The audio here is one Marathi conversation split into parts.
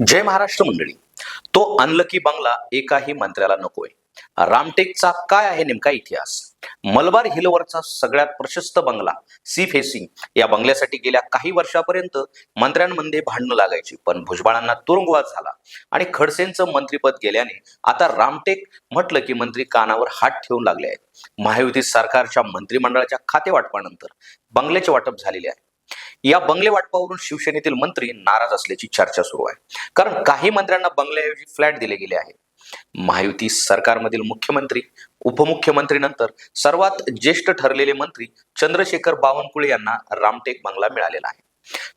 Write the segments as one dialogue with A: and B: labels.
A: जय महाराष्ट्र मंडळी. तो अनलकी बंगला एकाही मंत्र्याला नकोय. रामटेकचा काय आहे नेमका इतिहास? मलबार हिलवरचा सगळ्यात प्रशस्त बंगला सी फेसिंग या बंगल्यासाठी गेल्या काही वर्षापर्यंत मंत्र्यांमध्ये भांडणं लागायची पण भुजबळांना तुरुंगवाद झाला. आणि खडसेंचं मंत्रीपद गेल्याने आता रामटेक म्हटलं की मंत्री कानावर हात ठेवून लागले आहेत. महायुती सरकारच्या मंत्रिमंडळाच्या खाते वाटपानंतर बंगल्याचे वाटप झालेले आहे. या बंगले वाटपावरून शिवसेनेतील मंत्री नाराज असल्याची चर्चा सुरू आहे. कारण काही मंत्र्यांना बंगल्याऐवजी फ्लॅट दिले गेले आहेत. महायुती सरकारमधील मुख्यमंत्री उपमुख्यमंत्री नंतर सर्वात ज्येष्ठ ठरलेले मंत्री चंद्रशेखर बावनकुळे यांना रामटेक बंगला मिळालेला आहे.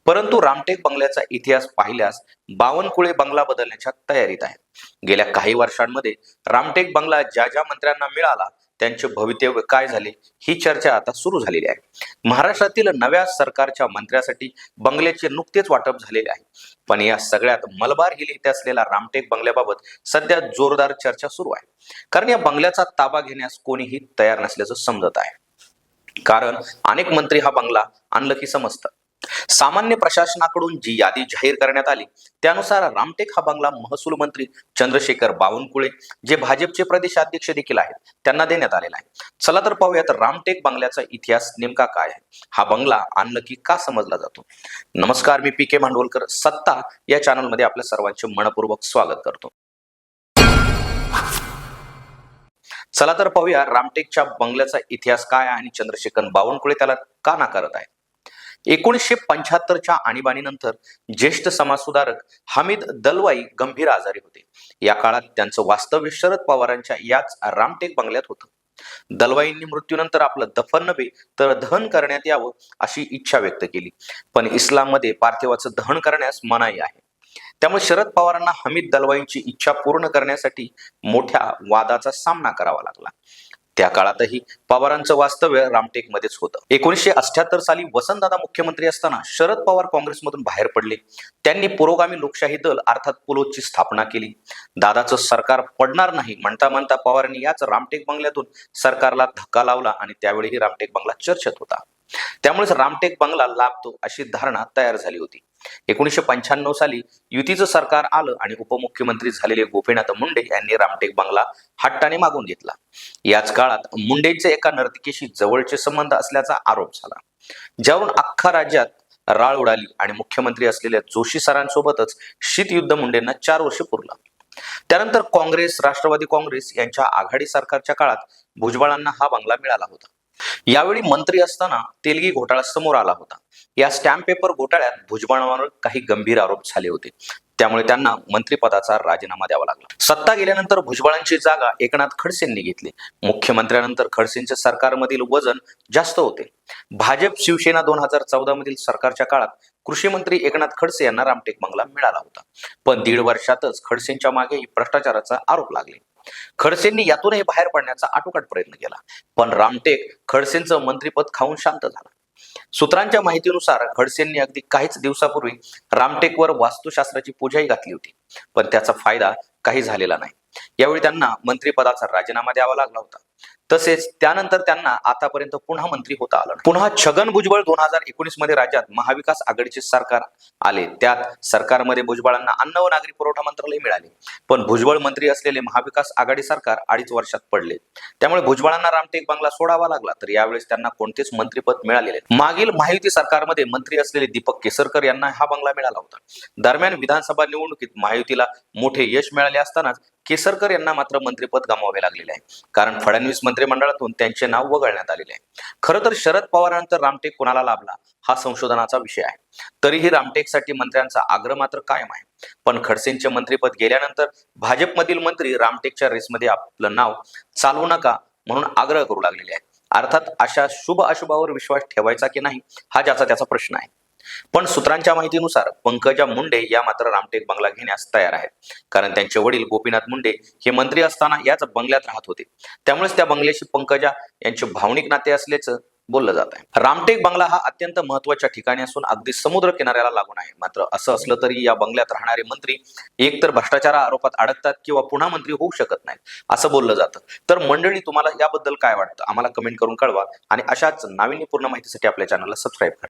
A: परंतु रामटेक बंगल्याचा इतिहास पाहिल्यास बावनकुळे बंगला बदलण्याच्या तयारीत आहे गेल्या काही वर्षांमध्ये रामटेक बंगला ज्या ज्या मंत्र्यांना मिळाला त्यांचे भवितव्य काय झाले ही चर्चा आता सुरू झालेली आहे. महाराष्ट्रातील नव्या सरकारच्या मंत्र्यासाठी बंगल्याचे नुकतेच वाटप झालेले आहे. पण या सगळ्यात मलबार हिल इथे असलेल्या रामटेक बंगल्याबाबत सध्या जोरदार चर्चा सुरू आहे. कारण या बंगल्याचा ताबा घेण्यास कोणीही तयार नसल्याचं समजत आहे. कारण अनेक मंत्री हा बंगला आणलं की समजतात सामान्य प्रशासनाकडून जी यादी जाहीर करण्यात आली त्यानुसार रामटेक हा बंगला महसूल मंत्री चंद्रशेखर बावनकुळे जे भाजपचे प्रदेशाध्यक्ष देखील आहेत त्यांना देण्यात आलेला आहे. चला तर पाहूयात रामटेक बंगल्याचा इतिहास नेमका काय आहे? हा बंगला आणलं का समजला जातो? नमस्कार मी पी के भांडवलकर सत्ता या चॅनलमध्ये आपल्या सर्वांचे मनपूर्वक स्वागत करतो. चला तर पाहूया रामटेकच्या बंगल्याचा इतिहास काय आहे आणि चंद्रशेखर बावनकुळे त्याला का नाकारत आहे? एकोणीसशे पंच्याहत्तरच्या आणीबाणीनंतर ज्येष्ठ समाजसुधारक हमीद दलवाई गंभीर आजारी होते. या काळात त्यांचं वास्तव्य शरद पवारांच्या याच रामटेक बंगल्यात होतं. दलवाईंनी मृत्यूनंतर आपलं दफन नव्हे तर दहन करण्यात यावं अशी इच्छा व्यक्त केली. पण इस्लाममध्ये पार्थिवाचं दहन करण्यास मनाई आहे. त्यामुळे शरद पवारांना हमीद दलवाईंची इच्छा पूर्ण करण्यासाठी मोठ्या वादाचा सामना करावा लागला. त्या काळातही पवारांचं वास्तव्य रामटेकमध्येच होतं. एकोणीसशे अठ्याहत्तर साली वसंतदादा मुख्यमंत्री असताना शरद पवार काँग्रेसमधून बाहेर पडले. त्यांनी पुरोगामी लोकशाही दल अर्थात पुलोची स्थापना केली. दादाचं सरकार पडणार नाही म्हणता म्हणता पवारांनी याच रामटेक बंगल्यातून सरकारला धक्का लावला आणि त्यावेळीही रामटेक बंगला चर्चेत होता. त्यामुळेच रामटेक बंगला लाभतो अशी धारणा तयार झाली होती. एकोणीसशे पंच्याण्णव साली युतीचं सरकार आलं आणि उपमुख्यमंत्री झालेले गोपीनाथ मुंडे यांनी रामटेक बंगला हट्टाने मागून घेतला. याच काळात मुंडेंचे एका नर्तिकेशी जवळचे संबंध असल्याचा आरोप झाला. ज्यावरून अख्खा राज्यात राळ उडाली आणि मुख्यमंत्री असलेल्या जोशी सरांसोबतच शीतयुद्ध मुंडेंना चार वर्ष पुरलं. त्यानंतर काँग्रेस राष्ट्रवादी काँग्रेस यांच्या आघाडी सरकारच्या काळात भुजबळांना हा बंगला मिळाला होता. यावेळी मंत्री असताना तेलगी घोटाळा समोर आला होता. या स्टॅम्प पेपर घोटाळ्यात भुजबळांवर काही गंभीर आरोप झाले होते. त्यामुळे त्यांना मंत्रिपदाचा राजीनामा द्यावा लागला. सत्ता गेल्यानंतर भुजबळांची जागा एकनाथ खडसेंनी घेतली. मुख्यमंत्र्यानंतर खडसेंच्या सरकारमधील वजन जास्त होते. भाजप शिवसेना दोन हजार चौदा मधील सरकारच्या काळात कृषी मंत्री एकनाथ खडसे यांना रामटेक बंगला मिळाला होता. पण दीड वर्षातच खडसेंच्या मागेही भ्रष्टाचाराचा आरोप लागले. खडसेंनी यातूनही बाहेर पडण्याचा आटोकाट प्रयत्न केला. पण रामटेक खडसेंचं मंत्रीपद खाऊन शांत झाला. सूत्रांच्या माहितीनुसार खडसेंनी अगदी काहीच दिवसापूर्वी रामटेकवर वास्तुशास्त्राची पूजाही घातली होती. पण त्याचा फायदा काही झालेला नाही. यावेळी त्यांना मंत्रिपदाचा राजीनामा द्यावा लागला होता. तसेच त्यानंतर त्यांना आतापर्यंत पुन्हा मंत्री होता आलं पुन्हा छगन भुजबळ दोन हजार एकोणीसमध्ये राज्यात महाविकास आघाडीचे सरकार आले. त्यात सरकारमध्ये भुजबळांना अन्न व नागरी पुरवठा मंत्रालय मिळाले. पण भुजबळ मंत्री असलेले महाविकास आघाडी सरकार अडीच वर्षात पडले. त्यामुळे भुजबळांना रामटेक बंगला सोडावा लागला. तर यावेळेस त्यांना कोणतेच मंत्रीपद मिळालेले मागील महायुती सरकारमध्ये मंत्री असलेले दीपक केसरकर यांना हा बंगला मिळाला होता. दरम्यान विधानसभा निवडणुकीत महायुतीला मोठे यश मिळाले असतानाच केसरकर यांना मात्र मंत्रिपद गमावावे लागलेले आहे. कारण फडणवीस मंत्रिमंडळातून त्यांचे नाव वगळण्यात आलेले आहे. खरं तर शरद पवारांनंतर रामटेक कोणाला लाभला हा संशोधनाचा विषय आहे. तरीही रामटेकसाठी मंत्र्यांचा आग्रह मात्र कायम आहे. पण खडसेंचे मंत्रिपद गेल्यानंतर भाजपमधील मंत्री रामटेकच्या रेसमध्ये आपलं नाव चालवू नका म्हणून आग्रह करू लागलेले आहेत. अर्थात अशा शुभ अशुभावर विश्वास ठेवायचा की नाही हा ज्याचा त्याचा प्रश्न आहे. पण सूत्रांच्या माहितीनुसार पंकजा मुंडे या मात्र रामटेक बंगला घेण्यास तयार आहेत. कारण त्यांचे वडील गोपीनाथ मुंडे हे मंत्री असताना याच बंगल्यात राहत होते. त्यामुळेच त्या बंगल्याशी पंकजा यांचे भावनिक नाते असल्याचं बोललं जात आहे. रामटेक बंगला हा अत्यंत महत्त्वाच्या ठिकाणी असून अगदी समुद्र किनाऱ्याला लागून आहे. मात्र असं असलं तरी या बंगल्यात राहणारे मंत्री एकतर भ्रष्टाचार आरोपात अडकतात किंवा पुन्हा मंत्री होऊ शकत नाहीत असं बोललं जातं. तर मंडळी तुम्हाला याबद्दल काय वाटतं? आम्हाला कमेंट करून कळवा आणि अशाच नाविन्यपूर्ण माहितीसाठी आपल्या चॅनलला सबस्क्राईब करा.